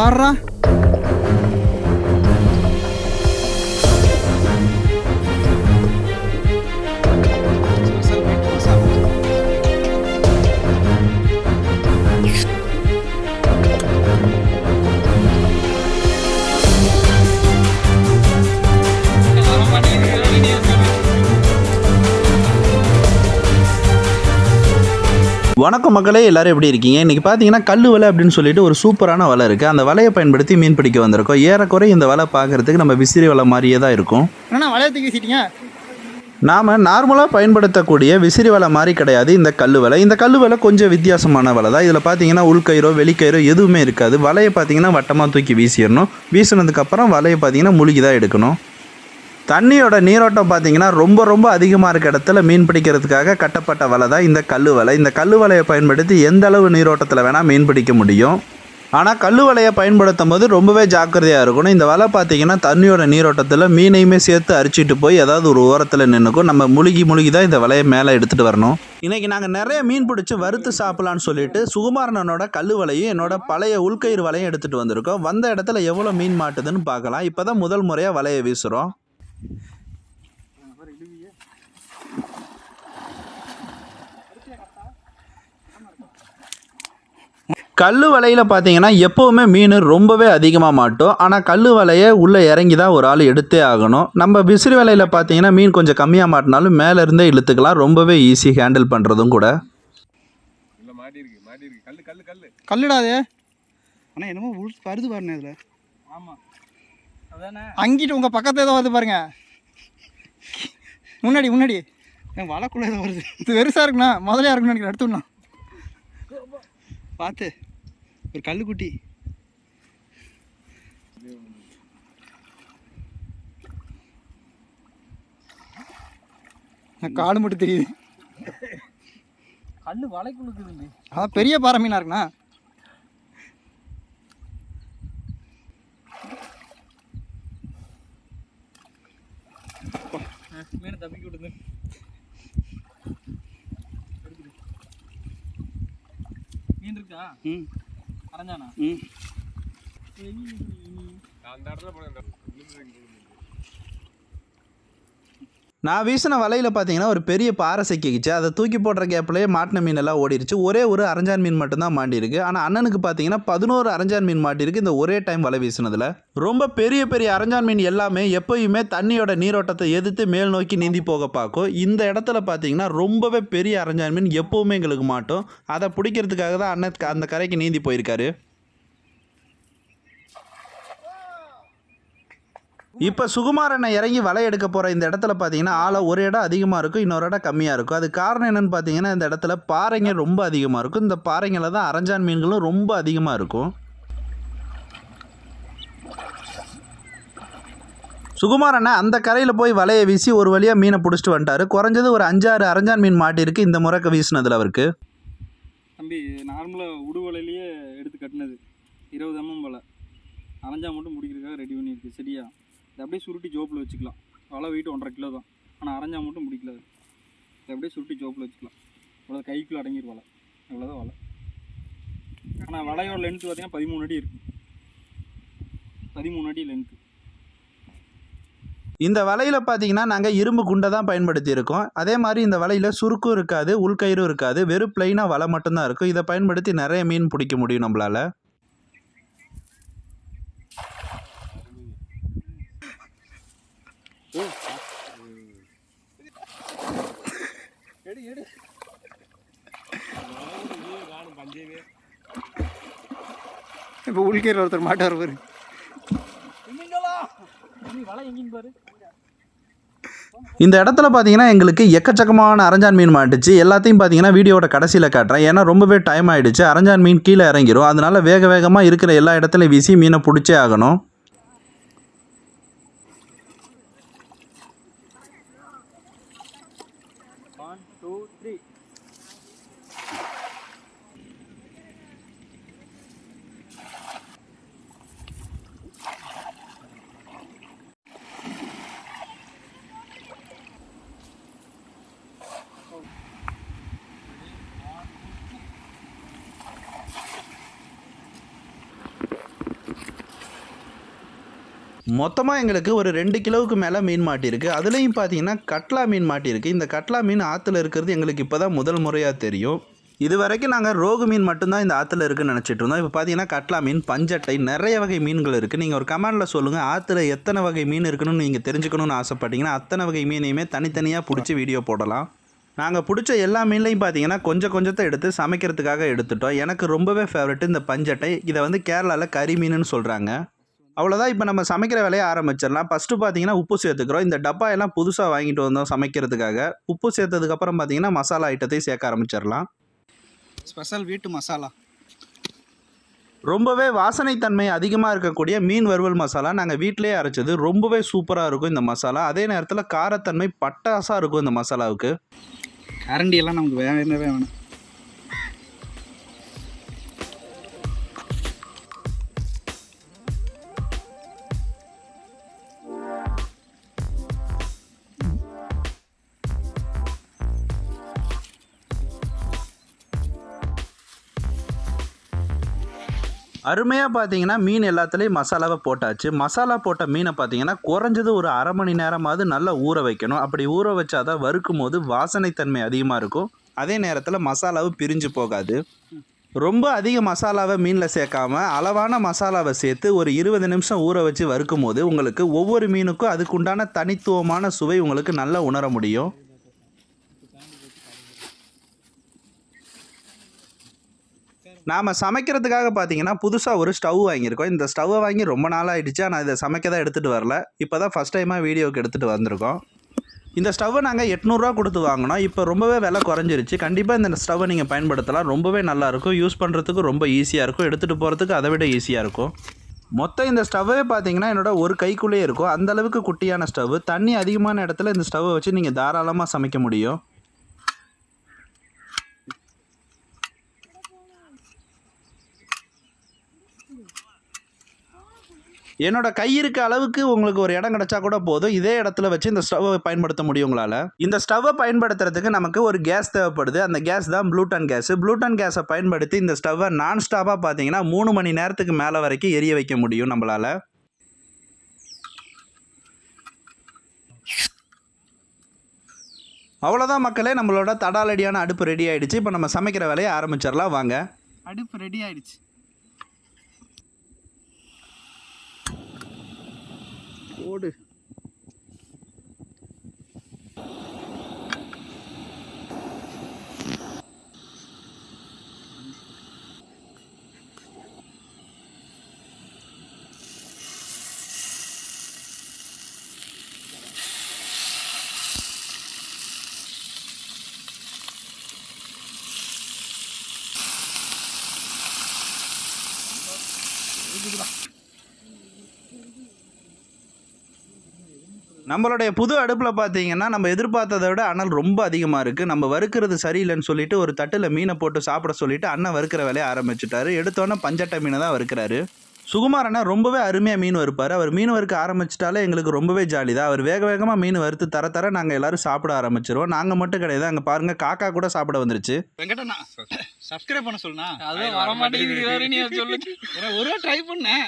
பாடுறா வணக்கம் மக்களே எல்லாரும் எப்படி இருக்கீங்க? இன்றைக்கி பார்த்தீங்கன்னா கல் வலை அப்படின்னு சொல்லிட்டு ஒரு சூப்பரான வலை இருக்குது அந்த வலையை பயன்படுத்தி மீன் பிடிக்க வந்திருக்கோம். ஏறக்குறை இந்த வலை பார்க்குறதுக்கு நம்ம விசிறி வலை மாதிரியே தான் இருக்கும். வளையத்துக்கு வீசிட்டீங்க? நாம் நார்மலாக பயன்படுத்தக்கூடிய விசிறி வலை மாதிரி கிடையாது இந்த கல் வலை. இந்த கல் வலை கொஞ்சம் வித்தியாசமான வலை தான். இதில் பார்த்தீங்கன்னா உள்கயிறோ வெளிக்கயிறோ எதுவுமே இருக்காது. வலையை பார்த்தீங்கன்னா வட்டமாக தூக்கி வீசிடணும். வீசினதுக்கப்புறம் வலையை பார்த்தீங்கன்னா முழுகி தான் எடுக்கணும். தண்ணியோட நீரோட்டம் பார்த்தீங்கன்னா ரொம்ப ரொம்ப அதிகமாக இருக்க இடத்துல மீன் பிடிக்கிறதுக்காக கட்டப்பட்ட வலை தான் இந்த கல் வலை. இந்த கல் வலையை பயன்படுத்தி எந்த அளவு நீரோட்டத்தில் வேணால் மீன் பிடிக்க முடியும். ஆனால் கல் வலையை பயன்படுத்தும் போது ரொம்பவே ஜாக்கிரதையாக இருக்கணும். இந்த வலை பார்த்தீங்கன்னா தண்ணியோட நீரோட்டத்தில் மீனையுமே சேர்த்து அரிச்சிட்டு போய் ஏதாவது ஒரு ஓரத்தில் நின்றுக்கும் நம்ம முழுகி முழுகி தான் இந்த வலையை மேலே எடுத்துகிட்டு வரணும். இன்றைக்கி நாங்கள் நிறைய மீன் பிடிச்சி வறுத்து சாப்பிட்லான்னு சொல்லிட்டு சுகுமாரனோட கல் வலையும் என்னோட பழைய உள்கயிறு வலையும் எடுத்துகிட்டு வந்திருக்கோம். வந்த இடத்துல எவ்வளோ மீன் மாட்டுதுன்னு பார்க்கலாம். இப்போ தான் முதல் முறையாக வலையை வீசுகிறோம் கல் வலையில் பார்த்தீங்கன்னா எப்போவுமே மீன் ரொம்பவே அதிகமாக மாட்டும். ஆனால் கல் வலையை உள்ளே இறங்கி தான் ஒரு ஆள் எடுத்தே ஆகணும். நம்ம விசிறி வலையில் பார்த்தீங்கன்னா மீன் கொஞ்சம் கம்மியாக மாட்டினாலும் மேலே இருந்தே இழுத்துக்கலாம். ரொம்பவே ஈஸி ஹேண்டில் பண்ணுறதும் கூட. இல்ல மாட்டி இருக்கு மாட்டி இருக்கு. கல்லு கல்லு கல்லு. கல்லுடா அது. அண்ணா என்னமோ வருது பாருண்ணே இதில். ஆமாம் அங்கிட்டு உங்கள் பக்கத்துல ஏதோ வருது பாருங்க. முன்னாடி முன்னாடி. என் வலைக்குள்ளே ஏதோ வருது? இது வெறுசாக இருக்குண்ணா. முதலையா இருக்குன்னு நினைக்கிறேன். எடுத்துடலாம் பார்த்து. ஒரு கல்லுக்குட்டி. காடு மட்டும் தெரியுது. கல்லு வலைக்குள்ளுக்குதுங்க அதான் பெரிய பாறை மீனா இருக்குண்ணா. தப்பிக்க விடுது மீன் இருக்கா ம். அரைஞ்சானா ம் நான் அந்த இடத்துல போனேன். நான் வீசின வலையில் பார்த்தீங்கன்னா ஒரு பெரிய பாறை சிக்கிக்கிச்சு. அதை தூக்கி போடுற கேப்லேயே மாட்டின மீன் எல்லாம் ஓடிடுச்சு ஒரே ஒரு அரஞ்சான் மீன் மட்டும்தான் மாட்டியிருக்கு. ஆனால் அண்ணனுக்கு பார்த்தீங்கன்னா பதினோரு அரஞ்சான் மீன் மாட்டியிருக்கு இந்த ஒரே டைம் வலை வீசினதில். ரொம்ப பெரிய பெரிய அரஞ்சான் மீன் எல்லாமே எப்பயுமே தண்ணியோட நீரோட்டத்தை எதிர்த்து மேல் நோக்கி நீந்தி போக பார்க்கும். இந்த இடத்துல பார்த்தீங்கன்னா ரொம்பவே பெரிய அரஞ்சான் மீன் எப்போவுமே எங்களுக்கு மாட்டோம். அதை பிடிக்கிறதுக்காக தான் அண்ணன் அந்த கரைக்கு நீந்தி போயிருக்காரு. இப்போ சுகுமாரனை இறங்கி வலை எடுக்க போகிற இந்த இடத்துல பார்த்தீங்கன்னா ஆளை ஒரு இடம் அதிகமாக இருக்கும் இன்னொரு இடம் கம்மியாக இருக்கும். அது காரணம் என்னென்னு பார்த்தீங்கன்னா இந்த இடத்துல பாறைங்க ரொம்ப அதிகமாக இருக்கும். இந்த பாறைங்களில் தான் அரஞ்சான் மீன்களும் ரொம்ப அதிகமாக இருக்கும். சுகுமாரனை அந்த கரையில் போய் வலையை வீசி ஒரு வழியாக மீனை பிடிச்சிட்டு வந்துட்டாரு. குறைஞ்சது ஒரு அஞ்சாறு அரஞ்சான் மீன் மாட்டியிருக்கு இந்த முறைக்கு வீசினதில் அவருக்கு. தம்பி நார்மலாக உடுவலையிலேயே எடுத்து கட்டினது. இருபது எம்எம் வலை. அரஞ்சா மட்டும் முடிக்கிறதுக்காக ரெடி பண்ணியிருக்கு. சரியா? இதை அப்படியே சுருட்டி ஜோப்பில் வச்சுக்கலாம். வலை வெயிட் ஒன்றரை கிலோ தான். ஆனால் அரைஞ்சா மட்டும் பிடிக்கல அது. இதை அப்படியே சுருட்டி ஜோப்பில் வச்சுக்கலாம். இவ்வளோ கைக்குள்ளே அடங்கிரு வலை. இவ்வளோதான் வலை. ஆனால் வலையோட லென்த்து பார்த்தீங்கன்னா பதிமூணு அடி இருக்கு. பதிமூணு அடி லென்த்து இந்த வலையில் பார்த்தீங்கன்னா நாங்கள் இரும்பு குண்டை தான் பயன்படுத்தியிருக்கோம். அதே மாதிரி இந்த வலையில் சுருக்கும் இருக்காது உள்கயிறும் இருக்காது. வெறும் பிளைனாக வலை மட்டும்தான் இருக்கும். இதை பயன்படுத்தி நிறைய மீன் பிடிக்க முடியும் நம்மளால். இப்போ உள்கீரில் ஒருத்தர் மாட்டார் பாரு. இந்த இடத்துல பார்த்தீங்கன்னா எங்களுக்கு எக்கச்சக்கமான அரஞ்சான் மீன் மாட்டுச்சு. எல்லாத்தையும் பார்த்தீங்கன்னா வீடியோட கடைசியில் காட்டுறேன். ஏன்னா ரொம்பவே டைம் ஆயிடுச்சு. அரஞ்சான் மீன் கீழே இறங்கிரும். அதனால வேக வேகமாக இருக்கிற எல்லா இடத்துலையும் வீசி மீனை பிடிச்சே ஆகணும். one மொத்தமாக எங்களுக்கு ஒரு ரெண்டு கிலோவுக்கு மேலே மீன் மாட்டியிருக்கு அதுலேயும் பார்த்தீங்கன்னா கட்லா மீன் மாட்டியிருக்கு இந்த கட்லா மீன் ஆற்றுல இருக்கிறது எங்களுக்கு இப்போ தான் முதல் முறையாக தெரியும். இது வரைக்கும் நாங்கள் ரோகு மீன் மட்டும்தான் இந்த ஆற்றுல இருக்குன்னு நினச்சிட்டு இருந்தோம். இப்போ பார்த்தீங்கன்னா கட்லா மீன் பஞ்சட்டை நிறைய வகை மீன்கள் இருக்குது நீங்கள் ஒரு கமெண்டில் சொல்லுங்கள் ஆற்றுல எத்தனை வகை மீன் இருக்குன்னு நீங்கள் தெரிஞ்சுக்கணும்னு ஆசைப்பட்டீங்கன்னா அத்தனை வகை மீனையுமே தனித்தனியாக பிடிச்சி வீடியோ போடலாம். நாங்கள் பிடிச்ச எல்லா மீன்லையும் பார்த்தீங்கன்னா கொஞ்சம் கொஞ்சத்தை எடுத்து சமைக்கிறதுக்காக எடுத்துட்டோம். எனக்கு ரொம்பவே ஃபேவரெட் இந்த பஞ்சட்டை. இதை வந்து கேரளாவில் கறி மீனுன்னு சொல்கிறாங்க அவ்வளோதான் இப்போ நம்ம சமைக்கிற வேலையை ஆரம்பிச்சிடலாம். ஃபஸ்ட்டு பார்த்தீங்கன்னா உப்பு சேர்த்துக்கிறோம். இந்த டப்பா எல்லாம் புதுசாக வாங்கிட்டு வந்தோம் சமைக்கிறதுக்காக. உப்பு சேர்த்ததுக்கப்புறம் பார்த்தீங்கன்னா மசாலா ஐட்டத்தை சேர்க்க ஆரம்பிச்சிடலாம். ஸ்பெஷல் வீட்டு மசாலா. ரொம்பவே வாசனை தன்மை அதிகமாக இருக்கக்கூடிய மீன் வறுவல் மசாலா நாங்கள் வீட்டிலேயே அரைச்சது. ரொம்பவே சூப்பராக இருக்கும் இந்த மசாலா. அதே நேரத்தில் காரத்தன்மை பட்டாசாக இருக்கும் இந்த மசாலாவுக்கு. கரண்டி எல்லாம் நமக்கு வேணவே வேணும். அருமையாக பார்த்தீங்கன்னா மீன் எல்லாத்துலேயும் மசாலாவை போட்டாச்சு. மசாலா போட்ட மீனை பார்த்தீங்கன்னா குறைஞ்சது ஒரு அரை மணி நேரமாவது நல்லா ஊற வைக்கணும். அப்படி ஊற வச்சாதான் வறுக்கும் போது வாசனைத்தன்மை அதிகமாக இருக்கும். அதே நேரத்தில் மசாலாவும் பிரிஞ்சு போகாது. ரொம்ப அதிக மசாலாவை மீனில் சேர்க்காம அளவான மசாலாவை சேர்த்து ஒரு இருபது நிமிஷம் ஊற வச்சு வறுக்கும் போது உங்களுக்கு ஒவ்வொரு மீனுக்கும் அதுக்குண்டான தனித்துவமான சுவை உங்களுக்கு நல்லா உணர முடியும். நாம் சமைக்கிறதுக்காக பார்த்தீங்கன்னா புதுசாக ஒரு ஸ்டவ் வாங்கியிருக்கோம். இந்த ஸ்டவ்வை வாங்கி ரொம்ப நாள் ஆயிடுச்சு ஆனால் இதை சமைக்க தான் எடுத்துகிட்டு வரல. இப்போ தான் ஃபஸ்ட் டைமாக வீடியோவுக்கு எடுத்துகிட்டு வந்திருக்கோம். இந்த ஸ்டவ்வை நாங்கள் எட்நூறுரூவா கொடுத்து வாங்கினோம். இப்போ ரொம்பவே விலை குறைஞ்சிருச்சு. கண்டிப்பாக இந்த ஸ்டவ்வை நீங்கள் பயன்படுத்தலாம். ரொம்பவே நல்லாயிருக்கும் யூஸ் பண்ணுறதுக்கு ரொம்ப ஈஸியாக இருக்கும். எடுத்துகிட்டு போகிறதுக்கு அதை விட ஈஸியாக இருக்கும். மொத்தம் இந்த ஸ்டவ்வே பார்த்தீங்கன்னா என்னோட ஒரு கைக்குள்ளேயே இருக்கும். அந்த அளவுக்கு குட்டியான ஸ்டவ். தண்ணி அதிகமான இடத்துல இந்த ஸ்டவ்வை வச்சு நீங்கள் தாராளமாக சமைக்க முடியும். என்னோட கை இருக்க அளவுக்கு உங்களுக்கு ஒரு இடம் கிடைச்சா கூட போதும். இதே இடத்துல வச்சு இந்த ஸ்டவ்வை பயன்படுத்த முடியும் உங்களால். இந்த ஸ்டவ்வை பயன்படுத்துறதுக்கு நமக்கு ஒரு கேஸ் தேவைப்படுது. அந்த கேஸ் தான் ப்ளூட்டன் கேஸ். ப்ளூட்டன் கேஸை பயன்படுத்தி இந்த ஸ்டவ்வை நான் ஸ்டாப்பாக பார்த்தீங்கன்னா மூணு மணி நேரத்துக்கு மேலே வரைக்கும் எரிய வைக்க முடியும் நம்மளால். அவ்வளோதான் மக்களே நம்மளோட தடாலடியான அடுப்பு ரெடி ஆயிடுச்சு. இப்போ நம்ம சமைக்கிற வேலையை ஆரம்பிச்சிடலாம். வாங்க. அடுப்பு ரெடி ஆயிடுச்சு. ஓடு. நம்மளுடைய புது அடுப்பில் பார்த்தீங்கன்னா நம்ம எதிர்பார்த்ததை விட அனல் ரொம்ப அதிகமாக இருக்குது நம்ம வறுக்கிறது சரியில்லைன்னு சொல்லிட்டு ஒரு தட்டில் மீனை போட்டு சாப்பிட சொல்லிட்டு அண்ணன் வறுக்கிற வேலையை ஆரம்பிச்சிட்டாரு. எடுத்தோன்னே பஞ்சட்டை மீனை தான் வறுக்கிறாரு. சுகுமார் அண்ணா ரொம்பவே அருமையாக மீன் வறுப்பார். அவர் மீன் வறுக்க ஆரம்பிச்சிட்டாலே எங்களுக்கு ரொம்பவே ஜாலி தான். அவர் வேக வேகமாக மீன் வறுத்து தர தர நாங்கள் எல்லாரும் சாப்பிட ஆரம்பிச்சிருவோம். நாங்கள் மட்டும் கிடையாது. அங்கே பாருங்கள் காக்கா கூட சாப்பிட வந்துருச்சு. வெங்கடண்ணா சப்ஸ்கிரைப் பண்ண சொல்லுண்ணா. அதுவும் வர மாட்டேங்குது ஒரு ட்ரை பண்ணேன்.